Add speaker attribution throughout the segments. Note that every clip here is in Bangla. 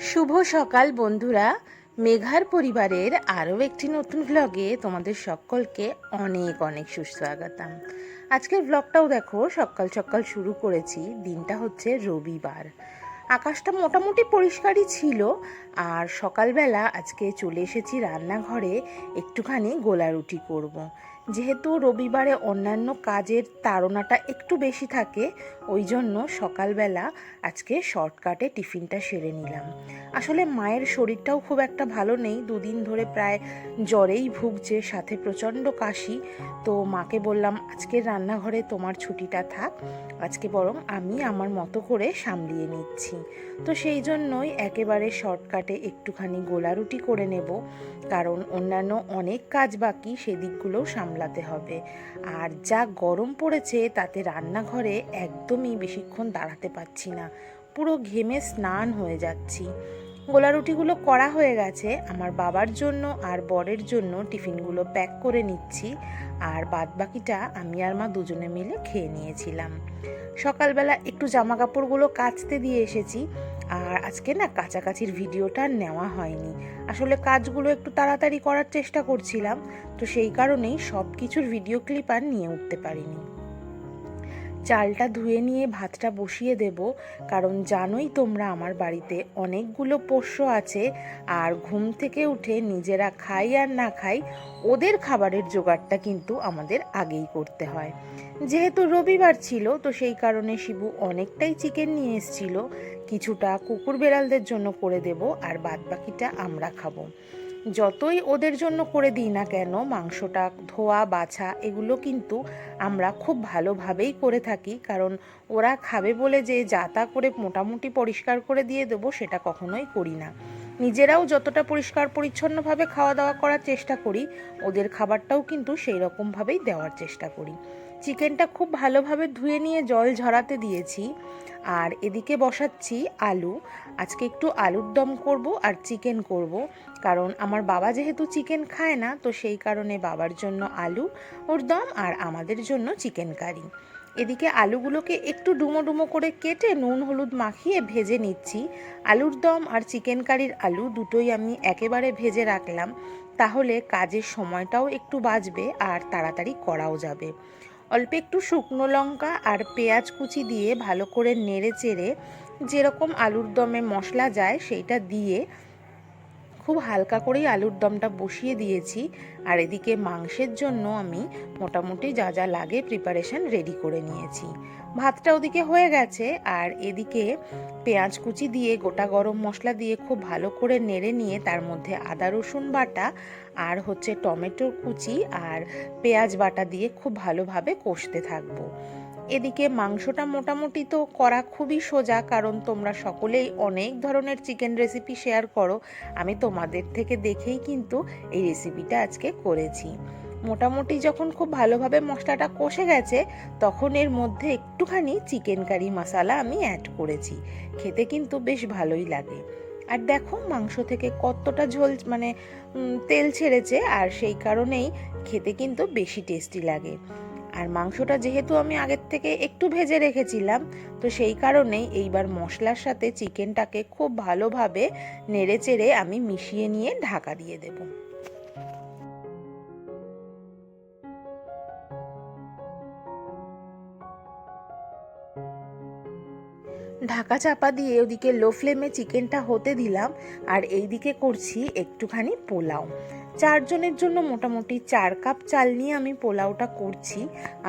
Speaker 1: শুভ সকাল বন্ধুরা। মেঘার পরিবারের আরও একটি নতুন ব্লগে তোমাদের সকলকে অনেক অনেক সুস্বাগতম। আজকের ভ্লগটাও দেখো, সকাল সকাল শুরু করেছি। দিনটা হচ্ছে রবিবার। আকাশটা মোটামুটি পরিষ্কারই ছিল। আর সকালবেলা আজকে চলে এসেছি রান্নাঘরে, একটুখানি গোলা রুটি করব। যেহেতু রবিবারে অন্যান্য কাজের তাড়নাটা একটু বেশি থাকে, ওই জন্য সকালবেলা আজকে শর্টকাটে টিফিনটা সেরে নিলাম। আসলে মায়ের শরীরটাও খুব একটা ভালো নেই, দুদিন ধরে প্রায় জ্বরেই ভুগছে, সাথে প্রচণ্ড কাশি। তো মাকে বললাম, আজকের রান্নাঘরে তোমার ছুটিটা থাক, আজকে বরং আমি আমার মতো করে সামলিয়ে নিচ্ছি। তো সেই জন্যই একেবারে শর্টকাটে একটুখানি গোলা রুটি করে নেব, কারণ অন্যান্য অনেক কাজ বাকি সেদিকগুলোও সামলাতে হবে। আর যা গরম পড়েছে তাতে রান্নাঘরে একদমই বেশিক্ষণ দাঁড়াতে পারছি না। পুরো ঘেমে স্নান হয়ে যাচ্ছি। গোলা রুটিগুলো করা হয়ে গেছে, আমার বাবার জন্য আর বরের জন্য টিফিনগুলো প্যাক করে নিচ্ছি, আর বাদ বাকিটা আমি আর মা দুজনে মিলে খেয়ে নিয়েছিলাম। সকালবেলা একটু জামা কাপড়গুলো কাচতে দিয়ে এসেছি, আর আজকে না কাছাকাছির ভিডিওটা নেওয়া হয়নি। আসলে কাজগুলো একটু তাড়াতাড়ি করার চেষ্টা করছিলাম, তো সেই কারণেই সব কিছুর ভিডিও ক্লিপ আর নিয়ে উঠতে পারিনি। চালটা ধুয়ে নিয়ে ভাতটা বসিয়ে দেব, কারণ জানোই তোমরা আমার বাড়িতে অনেকগুলো পোষ্য আছে, আর ঘুম থেকে উঠে নিজেরা খাই আর না খাই ওদের খাবারের জোগাড়টা কিন্তু আমাদের আগেই করতে হয়। যেহেতু রবিবার ছিল, তো সেই কারণে শিবু অনেকটাই চিকেন নিয়ে এসেছিল, কিছুটা কুকুর বেড়ালদের জন্য করে দেব, আর বাদবাকিটা আমরা খাব। যতই ওদের জন্য করে দিই না কেন, মাংসটা, ধোয়া, বাছা, এগুলো কিন্তু আমরা খুব ভালোভাবেই করে থাকি। কারণ ওরা খাবে বলে যে যা তা করে মোটামুটি পরিষ্কার করে দিয়ে দেবো সেটা কখনোই করি না। নিজেরাও যতটা পরিষ্কার পরিচ্ছন্নভাবে খাওয়া দাওয়া করার চেষ্টা করি, ওদের খাবারটাও কিন্তু সেই রকমভাবেই দেওয়ার চেষ্টা করি। চিকেনটা খুব ভালোভাবে ধুয়ে নিয়ে জল ঝরাতে দিয়েছি। আর এদিকে বসাচ্ছি আলু। আজকে একটু আলুর দম করব আর চিকেন করব। কারণ আমার বাবা যেহেতু চিকেন খায় না, তো সেই কারণে বাবার জন্য আলু, ওর দম আর আমাদের জন্য চিকেন কারি। এদিকে আলুগুলোকে একটু ডুমো ডুমো করে কেটে নুন, হলুদ মাখিয়ে ভেজে নিচ্ছি। আলুর দম আর চিকেন কারির আলু দুটোই আমি একেবারে ভেজে রাখলাম। তাহলে কাজের সময়টাও একটু বাঁচবে আর তাড়াতাড়ি করাও যাবে। অল্প একটু শুকনো লঙ্কা আর পেঁয়াজ কুচি দিয়ে ভালো করে নেড়ে চেড়ে যেরকম আলুর দমে মশলা যায়, সেইটা দিয়ে খুব হালকা করেই আলুর দমটা বসিয়ে দিয়েছি। আর এদিকে মাংসের জন্য আমি মোটামুটি যা যা লাগে প্রিপারেশন রেডি করে নিয়েছি। ভাতটা ওদিকে হয়ে গেছে। আর এদিকে পেঁয়াজ কুচি দিয়ে, গোটা গরম মশলা দিয়ে খুব ভালো করে নেড়ে নিয়ে তার মধ্যে আদা, রসুন বাটা আর হচ্ছে টমেটোর কুচি আর পেঁয়াজ বাটা দিয়ে খুব ভালোভাবে কষতে থাকব। এদিকে মাংসটা মোটামুটি তো করা খুবই সোজা, কারণ তোমরা সকলেই অনেক ধরনের চিকেন রেসিপি শেয়ার করো। আমি তোমাদের থেকে দেখেই কিন্তু এই রেসিপিটা আজকে করেছি। মোটামুটি যখন খুব ভালোভাবে মশলাটা কষে গেছে, তখন এর মধ্যে একটুখানি চিকেন কারি মশালা আমি অ্যাড করেছি। খেতে কিন্তু বেশ ভালোই লাগে। আর দেখো, মাংস থেকে কতটা ঝোল মানে তেল ছেড়েছে, আর সেই কারণেই খেতে কিন্তু বেশি টেস্টি লাগে। আর মাংসটা যেহেতু আমি আগের থেকে একটু ভেজে রেখেছিলাম, তো সেই কারণেই এইবার মশলার সাথে চিকেনটাকে খুব ভালোভাবে নেড়ে চেড়ে আমি মিশিয়ে নিয়ে ঢাকা দিয়ে দেবো। ঢাকা চাপা দিয়ে ওদিকে লো ফ্লেমে চিকেনটা হতে দিলাম, আর এইদিকে করছি একটুখানি পোলাও। চারজনের জন্য মোটামুটি চার কাপ চাল নিয়ে আমি পোলাওটা করছি।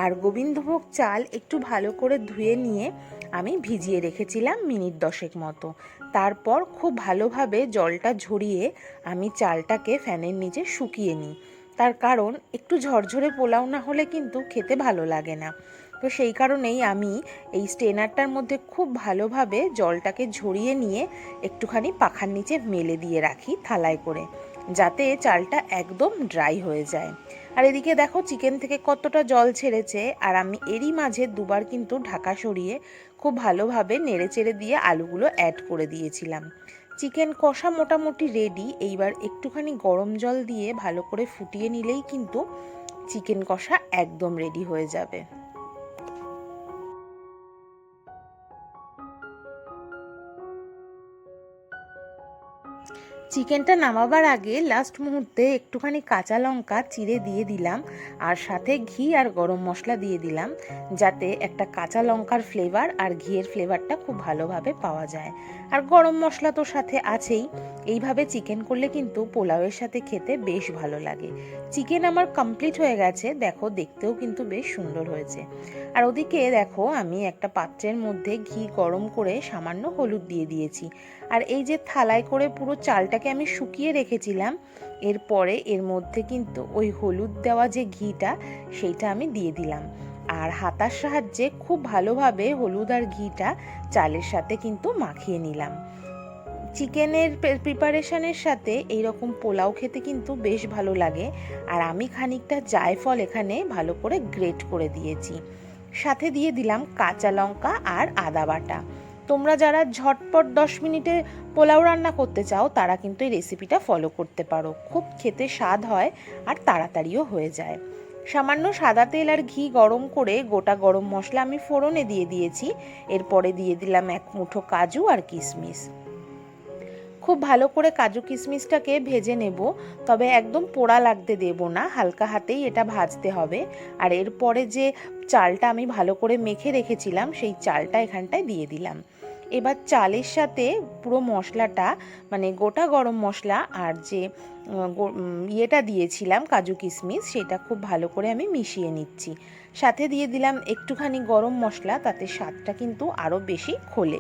Speaker 1: আর গোবিন্দভোগ চাল একটু ভালো করে ধুয়ে নিয়ে আমি ভিজিয়ে রেখেছিলাম মিনিট দশেক মতো। তারপর খুব ভালোভাবে জলটা ঝরিয়ে আমি চালটাকে ফ্যানের নিচে শুকিয়ে নিই। তার কারণ একটু ঝরঝরে পোলাও না হলে কিন্তু খেতে ভালো লাগে না। তো সেই কারণেই আমি এই স্টেনারটার মধ্যে খুব ভালোভাবে জলটাকে ঝরিয়ে নিয়ে একটুখানি পাখার নিচে মেলে দিয়ে রাখি থালায় করে। যাতে চালটা একদম ড্রাই হয়ে যায়। আর এদিকে দেখো চিকেন থেকে কতটা জল ছেড়েছে, আর আমি এরই মাঝে দুবার কিন্তু ঢাকা সরিয়ে খুব ভালোভাবে নেড়ে চেড়ে দিয়ে আলুগুলো অ্যাড করে দিয়েছিলাম। চিকেন কষা মোটামুটি রেডি এইবার একটুখানি গরম জল দিয়ে ভালো করে ফুটিয়ে নিলেই কিন্তু চিকেন কষা একদম রেডি হয়ে যাবে। চিকেনটা নামাবার আগে লাস্ট মুহূর্তে একটুখানি কাঁচা লঙ্কা চিড়ে দিয়ে দিলাম আর সাথে ঘি আর গরম মশলা দিয়ে দিলাম যাতে একটা কাঁচা লঙ্কার ফ্লেভার আর ঘিয়ের ফ্লেভারটা খুব ভালোভাবে পাওয়া যায়। আর গরম মশলা তো সাথে আছেই, এইভাবে চিকেন করলে কিন্তু পোলাওয়ের সাথে খেতে বেশ ভালো লাগে। চিকেন আমার কমপ্লিট হয়ে গেছে, দেখো দেখতেও কিন্তু বেশ সুন্দর হয়েছে। আর ওদিকে দেখো আমি একটা পাত্রের মধ্যে ঘি গরম করে সামান্য হলুদ দিয়ে দিয়েছি। আর এই যে থালায় করে পুরো চালটাকে আমি শুকিয়ে রেখেছিলাম। এরপরে এর মধ্যে কিন্তু ওই হলুদ দেওয়া যে ঘিটা, সেইটা আমি দিয়ে দিলাম। আর হাতার সাহায্যে খুব ভালোভাবে হলুদ আর ঘিটা চালের সাথে কিন্তু মাখিয়ে নিলাম। চিকেনের প্রিপারেশনের সাথে এই রকম পোলাও খেতে কিন্তু বেশ ভালো লাগে। আর আমি খানিকটা জায়ফল এখানে ভালো করে গ্রেট করে দিয়েছি। সাথে দিয়ে দিলাম কাঁচা লঙ্কা আর আদা বাটা। তোমরা যারা ঝটপট দশ মিনিটে পোলাও রান্না করতে চাও, তারা কিন্তু এই রেসিপিটা ফলো করতে পারো। খুব খেতে স্বাদ হয় আর তাড়াতাড়িও হয়ে যায়। সামান্য সাদা তেল আর ঘি গরম করে গোটা গরম মশলা আমি ফোড়নে দিয়ে দিয়েছি। এরপরে দিয়ে দিলাম এক মুঠো কাজু আর কিশমিশ খুব ভালো করে কাজু কিশমিশটাকে ভেজে নেব, তবে একদম পোড়া লাগতে দেব না, হালকা হাতেই এটা ভাজতে হবে। আর এরপরে যে চালটা আমি ভালো করে মেখে রেখেছিলাম, সেই চালটা এখানটায় দিয়ে দিলাম। এবার চালের সাথে পুরো মশলাটা মানে গোটা গরম মশলা আর যে ইয়েটা দিয়েছিলাম, কাজু কিশমিশ, সেটা খুব ভালো করে আমি মিশিয়ে নিচ্ছি। সাথে দিয়ে দিলাম একটুখানি গরম মশলা, তাতে স্বাদটা কিন্তু আরও বেশি খোলে।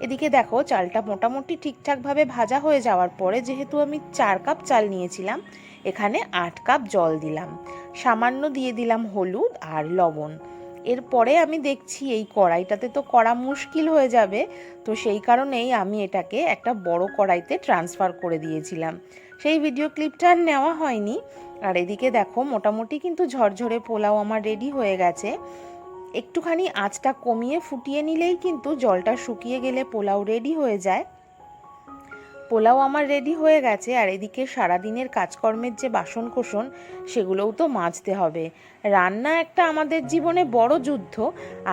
Speaker 1: এদিকে দেখো, চালটা মোটামুটি ঠিকঠাকভাবে ভাজা হয়ে যাওয়ার পরে যেহেতু আমি চার কাপ চাল নিয়েছিলাম, এখানে আট কাপ জল দিলাম। সামান্য দিয়ে দিলাম হলুদ আর লবণ। এরপরে আমি দেখছি এই কড়াইটাতে তো করা মুশকিল হয়ে যাবে, তো সেই কারণেই আমি এটাকে একটা বড় কড়াইতে ট্রান্সফার করে দিয়েছিলাম। সেই ভিডিও ক্লিপটা আর নেওয়া হয়নি। আর এদিকে দেখো, মোটামুটি কিন্তু ঝরঝরে পোলাও আমার রেডি হয়ে গেছে। একটুখানি আঁচটা কমিয়ে ফুটিয়ে নিলেই কিন্তু জলটা শুকিয়ে গেলে পোলাও রেডি হয়ে যায়। পোলাও আমার রেডি হয়ে গেছে, আর এদিকে সারাদিনের কাজকর্মের যে বাসন কোষণ সেগুলোও তো মাজতে হবে। রান্না একটা আমাদের জীবনে বড় যুদ্ধ,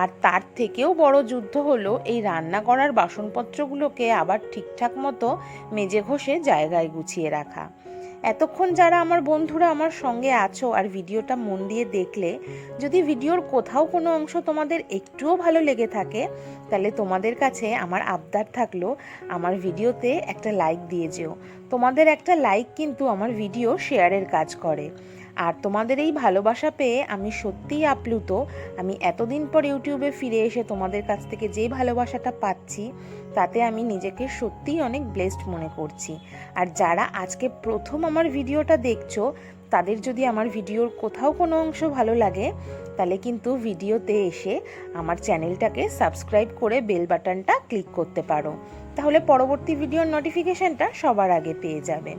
Speaker 1: আর তার থেকেও বড় যুদ্ধ হলো এই রান্না করার বাসনপত্রগুলোকে আবার ঠিকঠাক মতো মেজে ঘষে জায়গায় গুছিয়ে রাখা। এতক্ষণ যারা আমার বন্ধুরা আমার সঙ্গে আছো আর ভিডিওটা মন দিয়ে দেখলে, যদি ভিডিওর কোথাও কোনো অংশ তোমাদের একটুও ভালো লেগে থাকে, তাহলে তোমাদের কাছে আমার আবদার থাকল আমার ভিডিওতে একটা লাইক দিয়ে যেও। তোমাদের একটা লাইক কিন্তু আমার ভিডিও শেয়ারের কাজ করে। আর তোমাদের এই ভালোবাসা পেয়ে আমি সত্যিই আপ্লুত। আমি এতদিন পর ইউটিউবে ফিরে এসে তোমাদের কাছ থেকে যে ভালোবাসাটা পাচ্ছি, তাতে আমি নিজেকে সত্যিই অনেক ব্লেসড মনে করছি। আর যারা আজকে প্রথম আমার ভিডিওটা দেখছ, তাদের যদি আমার ভিডিওর কোথাও কোনো অংশ ভালো লাগে, তাহলে কিন্তু ভিডিওতে এসে আমার চ্যানেলটাকে সাবস্ক্রাইব করে বেল বাটনটা ক্লিক করতে পারো। তাহলে পরবর্তী ভিডিওর নোটিফিকেশনটা সবার আগে পেয়ে যাবে।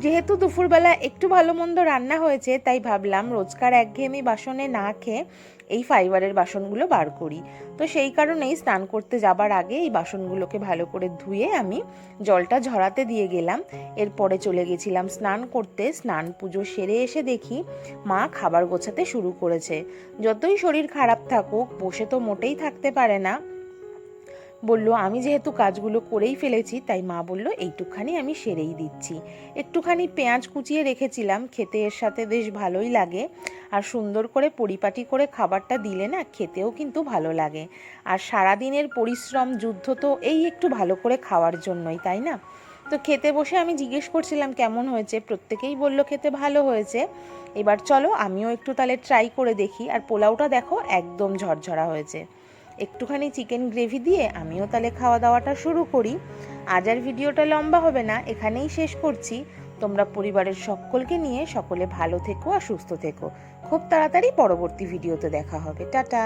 Speaker 1: যেহেতু দুপুরবেলা একটু ভালো মন্দ রান্না হয়েছে, তাই ভাবলাম রোজকার একঘেয়েমি বাসনে না খেয়ে এই ফাইবারের বাসনগুলো বার করি। তো সেই কারণেই স্নান করতে যাবার আগে এই বাসনগুলোকে ভালো করে ধুয়ে আমি জলটা ঝরাতে দিয়ে গেলাম। এরপরে চলে গেছিলাম স্নান করতে। স্নান পুজো সেরে এসে দেখি মা খাবার গোছাতে শুরু করেছে। যতই শরীর খারাপ থাকুক, বসে তো মোটেই থাকতে পারে না। বলল, আমি যেহেতু কাজগুলো করেই ফেলেছি, তাই মা বলল, এইটুখানি আমি সেরেই দিচ্ছি। একটুখানি পেঁয়াজ কুচিয়ে রেখেছিলাম, খেতে এর সাথে বেশ ভালোই লাগে। আর সুন্দর করে পরিপাটি করে খাবারটা দিলে না, খেতেও কিন্তু ভালো লাগে। আর সারাদিনের পরিশ্রম, যুদ্ধ তো এই একটু ভালো করে খাওয়ার জন্যই, তাই না? তো খেতে বসে আমি জিজ্ঞেস করছিলাম, কেমন হয়েছে? প্রত্যেকেই বলল, খেতে ভালো হয়েছে। এবার চলো, আমিও একটু তাহলে ট্রাই করে দেখি। আর পোলাওটা দেখো, একদম ঝরঝরা হয়েছে। একটুখানি চিকেন গ্রেভি দিয়ে আমিও তাহলে খাওয়া দাওয়াটা শুরু করি। আজ আর ভিডিওটা লম্বা হবে না, এখানেই শেষ করছি। তোমরা পরিবারের সকলকে নিয়ে সকলে ভালো থেকো আর সুস্থ থেকো। খুব তাড়াতাড়ি পরবর্তী ভিডিওতে দেখা হবে। টাটা।